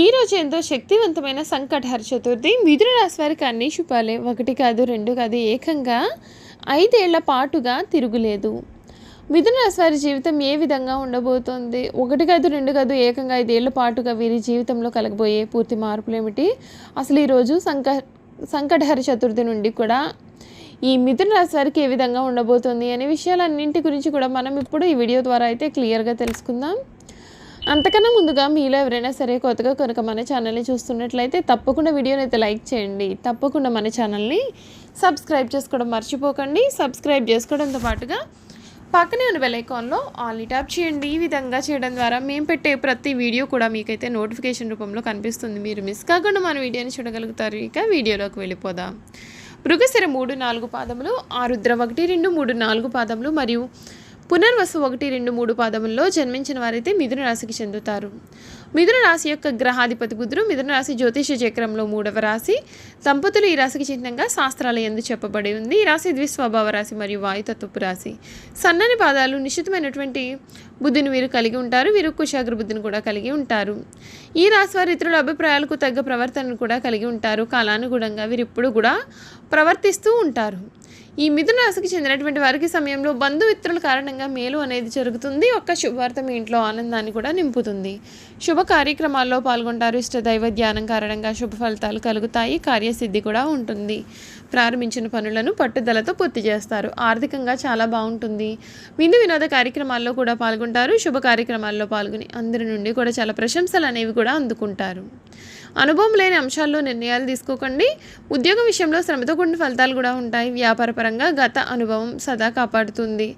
ఈరోజు ఎంతో శక్తివంతమైన సంకటహర చతుర్థి మిథున రాశి వారికి అన్ని శుభాలే. ఒకటి కాదు రెండు కాదు ఏకంగా ఐదేళ్ళ పాటుగా తిరుగులేదు. మిథున రాశి వారి జీవితం ఏ విధంగా ఉండబోతోంది? ఒకటి కాదు రెండు కాదు ఏకంగా ఐదేళ్ళ పాటుగా వీరి జీవితంలో కలగబోయే పూర్తి మార్పులు ఏమిటి? అసలు ఈరోజు సంక సంకటహర చతుర్థి నుండి కూడా ఈ మిథున రాశి వారికి ఏ విధంగా ఉండబోతుంది అనే విషయాలన్నింటి గురించి కూడా మనం ఇప్పుడు ఈ వీడియో ద్వారా అయితే క్లియర్గా తెలుసుకుందాం. అంతకన్నా ముందుగా మీలో ఎవరైనా సరే కొత్తగా కనుక మన ఛానల్ని చూస్తున్నట్లయితే తప్పకుండా వీడియోని అయితే లైక్ చేయండి. తప్పకుండా మన ఛానల్ని సబ్స్క్రైబ్ చేసుకోవడం మర్చిపోకండి. సబ్స్క్రైబ్ చేసుకోవడంతో పాటుగా పక్కనే ఉన్న బెల్ ఐకాన్లో ఆల్ని ట్యాప్ చేయండి. ఈ విధంగా చేయడం ద్వారా మేము పెట్టే ప్రతి వీడియో కూడా మీకైతే నోటిఫికేషన్ రూపంలో కనిపిస్తుంది. మీరు మిస్ కాకుండా మన వీడియోని చూడగలుగుతారు. ఇక వీడియోలోకి వెళ్ళిపోదాం. మృగశిర మూడు నాలుగు పాదములు ఆరుద్ర ఒకటి రెండు మూడు నాలుగు పాదములు మరియు పునర్వసు ఒకటి రెండు మూడు పాదముల్లో జన్మించిన వారైతే మిథున రాశికి చెందుతారు. మిథున రాశి యొక్క గ్రహాధిపతి బుధుడు మిథున రాశి జ్యోతిష చక్రంలో మూడవ రాశి. దంపతులు ఈ రాశికి చిహ్నంగా శాస్త్రాల ఎందు చెప్పబడి ఉంది. ఈ రాశి ద్విస్వభావ రాశి మరియు వాయుతత్వపు రాశి. సన్నని పాదాలు నిశ్చితమైనటువంటి బుద్ధిని వీరు కలిగి ఉంటారు. వీరు కుశాగ్ర బుద్ధిని కూడా కలిగి ఉంటారు. ఈ రాశి వారి ఇతరుల అభిప్రాయాలకు తగ్గ ప్రవర్తనను కూడా కలిగి ఉంటారు. కాలానుగుణంగా వీరు ఇప్పుడు కూడా ప్రవర్తిస్తూ ఉంటారు. ఈ మిథున రాశికి చెందినటువంటి వారికి సమయంలో బంధుమిత్రుల కారణంగా మేలు అనేది జరుగుతుంది. ఒక్క శుభవార్త మీ ఇంట్లో ఆనందాన్ని కూడా నింపుతుంది. శుభ కార్యక్రమాల్లో పాల్గొంటారు. ఇష్ట దైవ ధ్యానం కారణంగా శుభ ఫలితాలు కలుగుతాయి. కార్యసిద్ధి కూడా ఉంటుంది. ప్రారంభించిన పనులను పట్టుదలతో పూర్తి చేస్తారు. ఆర్థికంగా చాలా బాగుంటుంది. విందు వినోద కార్యక్రమాల్లో కూడా పాల్గొంటారు. శుభ కార్యక్రమాల్లో పాల్గొని అందరి నుండి కూడా చాలా ప్రశంసలు అనేవి కూడా అందుకుంటారు. అనుభవం లేని అంశాల్లో నిర్ణయాలు తీసుకోకండి. ఉద్యోగ విషయంలో శ్రమతో కూడిన ఫలితాలు కూడా ఉంటాయి. వ్యాపారపరంగా గత అనుభవం సదా కాపాడుతుంది.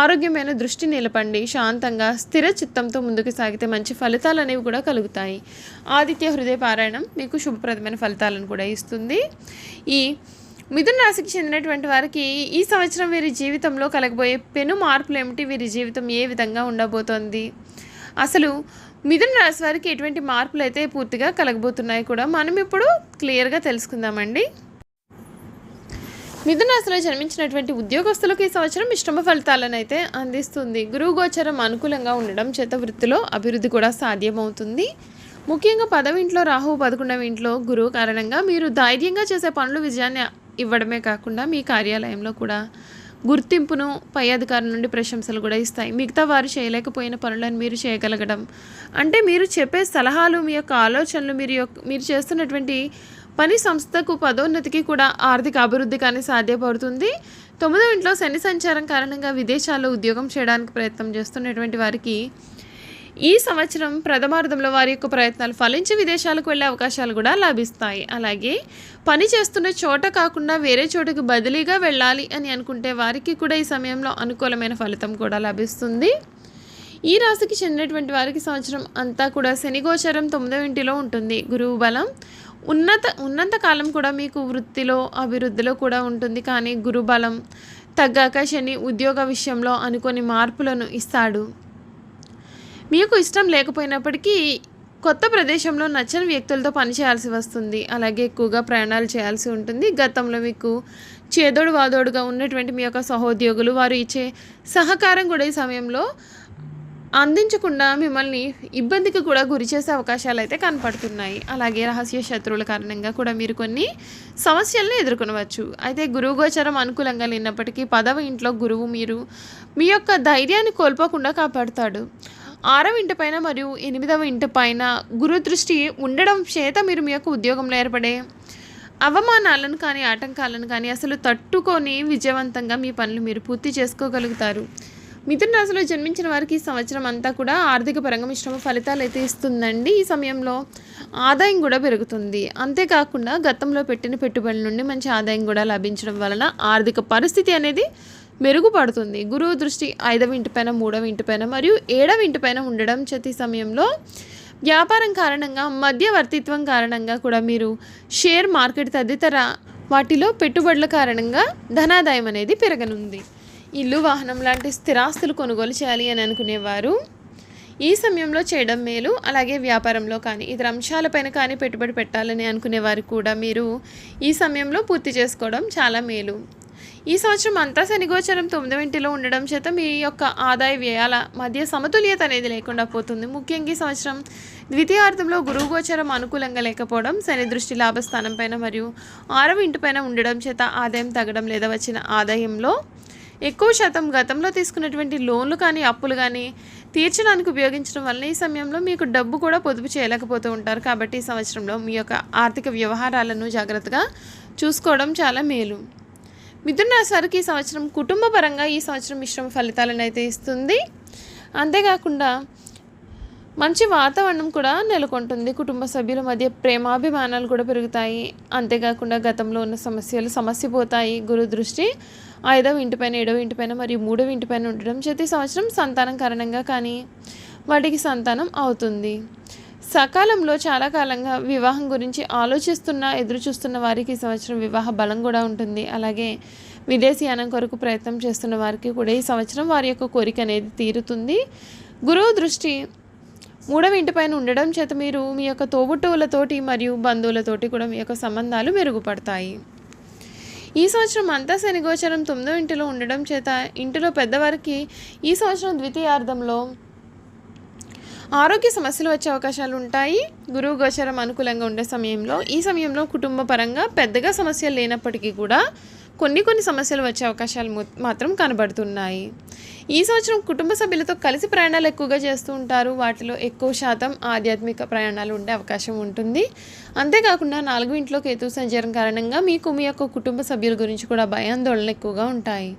ఆరోగ్యమైన దృష్టి నిలపండి. శాంతంగా స్థిర చిత్తంతో ముందుకు సాగితే మంచి ఫలితాలు అనేవి కూడా కలుగుతాయి. ఆదిత్య హృదయ పారాయణం మీకు శుభప్రదమైన ఫలితాలను కూడా ఇస్తుంది. ఈ మిథున రాశికి చెందినటువంటి వారికి ఈ సంవత్సరం వీరి జీవితంలో కలగబోయే పెను మార్పులు ఏమిటి? వీరి జీవితం ఏ విధంగా ఉండబోతోంది? అసలు మిథున రాశి వారికి ఎటువంటి మార్పులు అయితే పూర్తిగా కలగబోతున్నాయి కూడా మనం ఇప్పుడు క్లియర్గా తెలుసుకుందామండి. మిథున రాశిలో జన్మించినటువంటి ఉద్యోగస్తులకు ఈ సంవత్సరం మిశ్రమ ఫలితాలను అయితే అందిస్తుంది. గురువు గోచరం అనుకూలంగా ఉండడం చేత వృత్తిలో అభివృద్ధి కూడా సాధ్యమవుతుంది. ముఖ్యంగా పదవి ఇంట్లో రాహు పదకొండవ ఇంట్లో గురువు కారణంగా మీరు ధైర్యంగా చేసే పనులు విజయాన్ని ఇవ్వడమే కాకుండా మీ కార్యాలయంలో కూడా గుర్తింపును పై అధికారుల నుండి ప్రశంసలు కూడా ఇస్తాయి. మిగతా వారు చేయలేకపోయిన పనులను మీరు చేయగలగడం. అంటే మీరు చెప్పే సలహాలు మీ యొక్క ఆలోచనలు మీరు యొక్క మీరు చేస్తున్నటువంటి పని సంస్థకు పదోన్నతికి కూడా ఆర్థిక అభివృద్ధి కానీ సాధ్యపడుతుంది. తొమ్మిదో ఇంట్లో శని సంచారం కారణంగా విదేశాల్లో ఉద్యోగం చేయడానికి ప్రయత్నం చేస్తున్నటువంటి వారికి ఈ సంవత్సరం ప్రథమార్థంలో వారి యొక్క ప్రయత్నాలు ఫలించి విదేశాలకు వెళ్ళే అవకాశాలు కూడా లభిస్తాయి. అలాగే పని చేస్తున్న చోట కాకుండా వేరే చోటుకు బదిలీగా వెళ్ళాలి అని అనుకుంటే వారికి కూడా ఈ సమయంలో అనుకూలమైన ఫలితం కూడా లభిస్తుంది. ఈ రాశికి చెందినటువంటి వారికి సంవత్సరం అంతా కూడా శనిగోచరం తొమ్మిదో ఇంటిలో ఉంటుంది. గురువు బలం ఉన్నత ఉన్నంత కాలం కూడా మీకు వృత్తిలో అభివృద్ధిలో కూడా ఉంటుంది. కానీ గురుబలం తగ్గాక శని ఉద్యోగ విషయంలో అనుకోని మార్పులను ఇస్తాడు. మీకు ఇష్టం లేకపోయినప్పటికీ కొత్త ప్రదేశంలో నచ్చని వ్యక్తులతో పనిచేయాల్సి వస్తుంది. అలాగే ఎక్కువగా ప్రయాణాలు చేయాల్సి ఉంటుంది. గతంలో మీకు చేదోడు వాదోడుగా ఉన్నటువంటి మీ యొక్క సహోద్యోగులు వారు ఇచ్చే సహకారం కూడా ఈ సమయంలో అందించకుండా మిమ్మల్ని ఇబ్బందికి కూడా గురి చేసే అవకాశాలు అయితే కనపడుతున్నాయి. అలాగే రహస్య శత్రువుల కారణంగా కూడా మీరు కొన్ని సమస్యలను ఎదుర్కొనవచ్చు. అయితే గురువు గోచరం అనుకూలంగా లేనప్పటికీ పదవ ఇంట్లో గురువు మీరు మీ యొక్క ధైర్యాన్ని కోల్పోకుండా కాపాడుతాడు. ఆరవ ఇంటి పైన మరియు ఎనిమిదవ ఇంటి పైన గురుదృష్టి ఉండడం చేత మీరు మీ యొక్క ఉద్యోగంలో ఏర్పడే అవమానాలను కానీ ఆటంకాలను కానీ అసలు తట్టుకొని విజయవంతంగా మీ పనులు మీరు పూర్తి చేసుకోగలుగుతారు. మిథున రాశిలో జన్మించిన వారికి ఈ సంవత్సరం అంతా కూడా ఆర్థిక పరంగా మిశ్రమ ఫలితాలు అయితే ఇస్తుందండి. ఈ సమయంలో ఆదాయం కూడా పెరుగుతుంది. అంతేకాకుండా గతంలో పెట్టిన పెట్టుబడుల నుండి మంచి ఆదాయం కూడా లభించడం వలన ఆర్థిక పరిస్థితి అనేది మెరుగుపడుతుంది. గురువు దృష్టి ఐదవ ఇంటిపైన మూడవ ఇంటిపైన మరియు ఏడవ ఇంటిపైన ఉండడం చతి సమయంలో వ్యాపారం కారణంగా మధ్యవర్తిత్వం కారణంగా కూడా మీరు షేర్ మార్కెట్ తదితర వాటిలో పెట్టుబడుల కారణంగా ధనాదాయం అనేది పెరగనుంది. ఇల్లు వాహనం లాంటి స్థిరాస్తులు కొనుగోలు చేయాలి అని అనుకునేవారు. ఈ సమయంలో చేయడం మేలు. అలాగే వ్యాపారంలో కానీ ఇతర అంశాలపైన కానీ పెట్టుబడి పెట్టాలని అనుకునేవారు కూడా మీరు ఈ సమయంలో పూర్తి చేసుకోవడం చాలా మేలు. ఈ సంవత్సరం అంతా శనిగోచరం తొమ్మిదవ ఇంటిలో ఉండడం చేత మీ యొక్క ఆదాయ వ్యయాల మధ్య సమతుల్యత అనేది లేకుండా పోతుంది. ముఖ్యంగా ఈ సంవత్సరం ద్వితీయార్థంలో గురువు గోచరం అనుకూలంగా లేకపోవడం శని దృష్టి లాభస్థానం పైన మరియు ఆరవ ఇంటిపైన ఉండడం చేత ఆదాయం తగ్గడం లేదా వచ్చిన ఆదాయంలో ఎక్కువ శాతం గతంలో తీసుకున్నటువంటి లోన్లు కానీ అప్పులు కానీ తీర్చడానికి ఉపయోగించడం వల్ల ఈ సమయంలో మీకు డబ్బు కూడా పొదుపు చేయలేకపోతూ ఉంటారు. కాబట్టి ఈ సంవత్సరంలో మీ యొక్క ఆర్థిక వ్యవహారాలను జాగ్రత్తగా చూసుకోవడం చాలా మేలు. మిథున రాశి వారికి ఈ సంవత్సరం కుటుంబ పరంగా ఈ సంవత్సరం మిశ్రమ ఫలితాలను అయితే ఇస్తుంది. అంతేకాకుండా మంచి వాతావరణం కూడా నెలకొంటుంది. కుటుంబ సభ్యుల మధ్య ప్రేమాభిమానాలు కూడా పెరుగుతాయి. అంతేకాకుండా గతంలో ఉన్న సమస్యలు సమస్య పోతాయి గురు దృష్టి ఐదవ ఇంటిపైన ఏడవ ఇంటిపైన మరియు మూడవ ఇంటిపైన ఉండడం చేతి సంవత్సరం సంతానం కారణంగా కానీ వాటికి సంతానం అవుతుంది. సకాలంలో చాలా కాలంగా వివాహం గురించి ఆలోచిస్తున్న ఎదురు చూస్తున్న వారికి ఈ సంవత్సరం వివాహ బలం కూడా ఉంటుంది. అలాగే విదేశీయానం కొరకు ప్రయత్నం చేస్తున్న వారికి కూడా ఈ సంవత్సరం వారి యొక్క కోరిక అనేది తీరుతుంది. గురువు దృష్టి మూడవ ఇంటిపైన ఉండడం చేత మీరు మీ యొక్క తోబుట్టువులతోటి మరియు బంధువులతోటి కూడా మీ యొక్క సంబంధాలు మెరుగుపడతాయి. ఈ సంవత్సరం అంతా శనిగోచరం తొమ్మిదో ఇంటిలో ఉండడం చేత ఇంటిలో పెద్దవారికి ఈ సంవత్సరం ద్వితీయార్థంలో ఆరోగ్య సమస్యలు వచ్చే అవకాశాలు ఉంటాయి. గురువు గోచరం అనుకూలంగా ఉండే సమయంలో ఈ సమయంలో కుటుంబ పరంగా పెద్దగా సమస్యలు లేనప్పటికీ కూడా కొన్ని కొన్ని సమస్యలు వచ్చే అవకాశాలు మాత్రం కనబడుతున్నాయి. ఈ సంవత్సరం కుటుంబ సభ్యులతో కలిసి ప్రయాణాలు ఎక్కువగా చేస్తూ ఉంటారు. వాటిలో ఎక్కువ శాతం ఆధ్యాత్మిక ప్రయాణాలు ఉండే అవకాశం ఉంటుంది. అంతేకాకుండా నాలుగు ఇంట్లో కేతు సంచారం కారణంగా మీకు మీ యొక్క కుటుంబ సభ్యుల గురించి కూడా భయాందోళనలు ఎక్కువగా ఉంటాయి.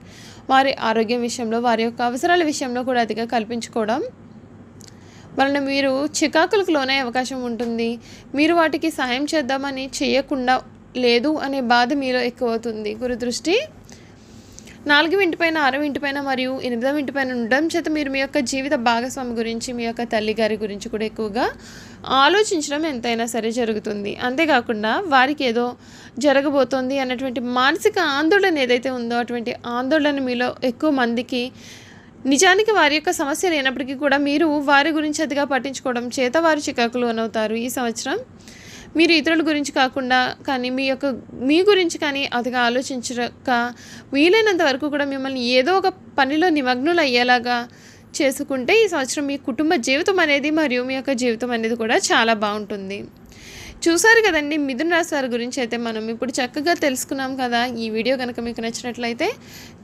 వారి ఆరోగ్యం విషయంలో వారి యొక్క అవసరాల విషయంలో కూడా అతిగా కల్పించుకోవడం వలన మీరు చికాకులకు లోనే అవకాశం ఉంటుంది. మీరు వాటికి సాయం చేద్దామని చేయకుండా లేదు అనే బాధ మీలో ఎక్కువ అవుతుంది గురుదృష్టి నాలుగు ఇంటిపైన ఆరవ ఇంటిపైన మరియు ఎనిమిదవ ఇంటిపైన ఉండడం చేత మీరు మీ యొక్క జీవిత భాగస్వామి గురించి మీ యొక్క తల్లి గారి గురించి కూడా ఎక్కువగా ఆలోచించడం ఎంతైనా సరే జరుగుతుంది. అంతేకాకుండా వారికి ఏదో జరగబోతోంది అన్నటువంటి మానసిక ఆందోళన ఏదైతే ఉందో అటువంటి ఆందోళన మీలో ఎక్కువ మందికి నిజానికి వారి యొక్క సమస్య లేనప్పటికీ కూడా మీరు వారి గురించి అతిగా పట్టించుకోవడం చేత వారు చికాకులు అనవుతారు ఈ సంవత్సరం. మీరు ఇతరుల గురించి కాకుండా కానీ మీ యొక్క మీ గురించి కానీ అతిగా ఆలోచించక వీలైనంత వరకు కూడా మిమ్మల్ని ఏదో ఒక పనిలో నిమగ్నులు అయ్యేలాగా చేసుకుంటే ఈ సంవత్సరం మీ కుటుంబ జీవితం అనేది మరియు మీ యొక్క జీవితం అనేది కూడా చాలా బాగుంటుంది. చూసారు కదండి మిథున రాశి వారి గురించి అయితే మనం ఇప్పుడు చక్కగా తెలుసుకున్నాం కదా. ఈ వీడియో కనుక మీకు నచ్చినట్లయితే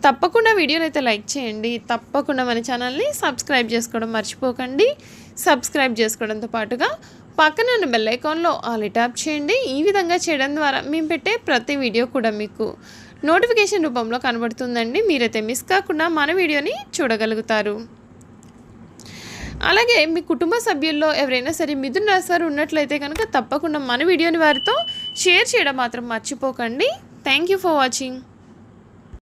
తప్పకుండా వీడియోని అయితే లైక్ చేయండి. తప్పకుండా మన ఛానల్ని సబ్స్క్రైబ్ చేసుకోవడం మర్చిపోకండి. సబ్స్క్రైబ్ చేసుకోవడంతో పాటుగా పక్కన ఉన్న బెల్ ఐకాన్లో ఆల్ ట్యాప్ చేయండి. ఈ విధంగా చేయడం ద్వారా మేము పెట్టే ప్రతి వీడియో కూడా మీకు నోటిఫికేషన్ రూపంలో కనబడుతుందండి. మీరైతే మిస్ కాకుండా మన వీడియోని చూడగలుగుతారు. అలాగే మీ కుటుంబ సభ్యుల్లో ఎవరైనా సరే మిథున రాశి వారు ఉన్నట్లయితే కనుక తప్పకుండా మన వీడియోని వారితో షేర్ చేయడం మాత్రం మర్చిపోకండి. Thank you for watching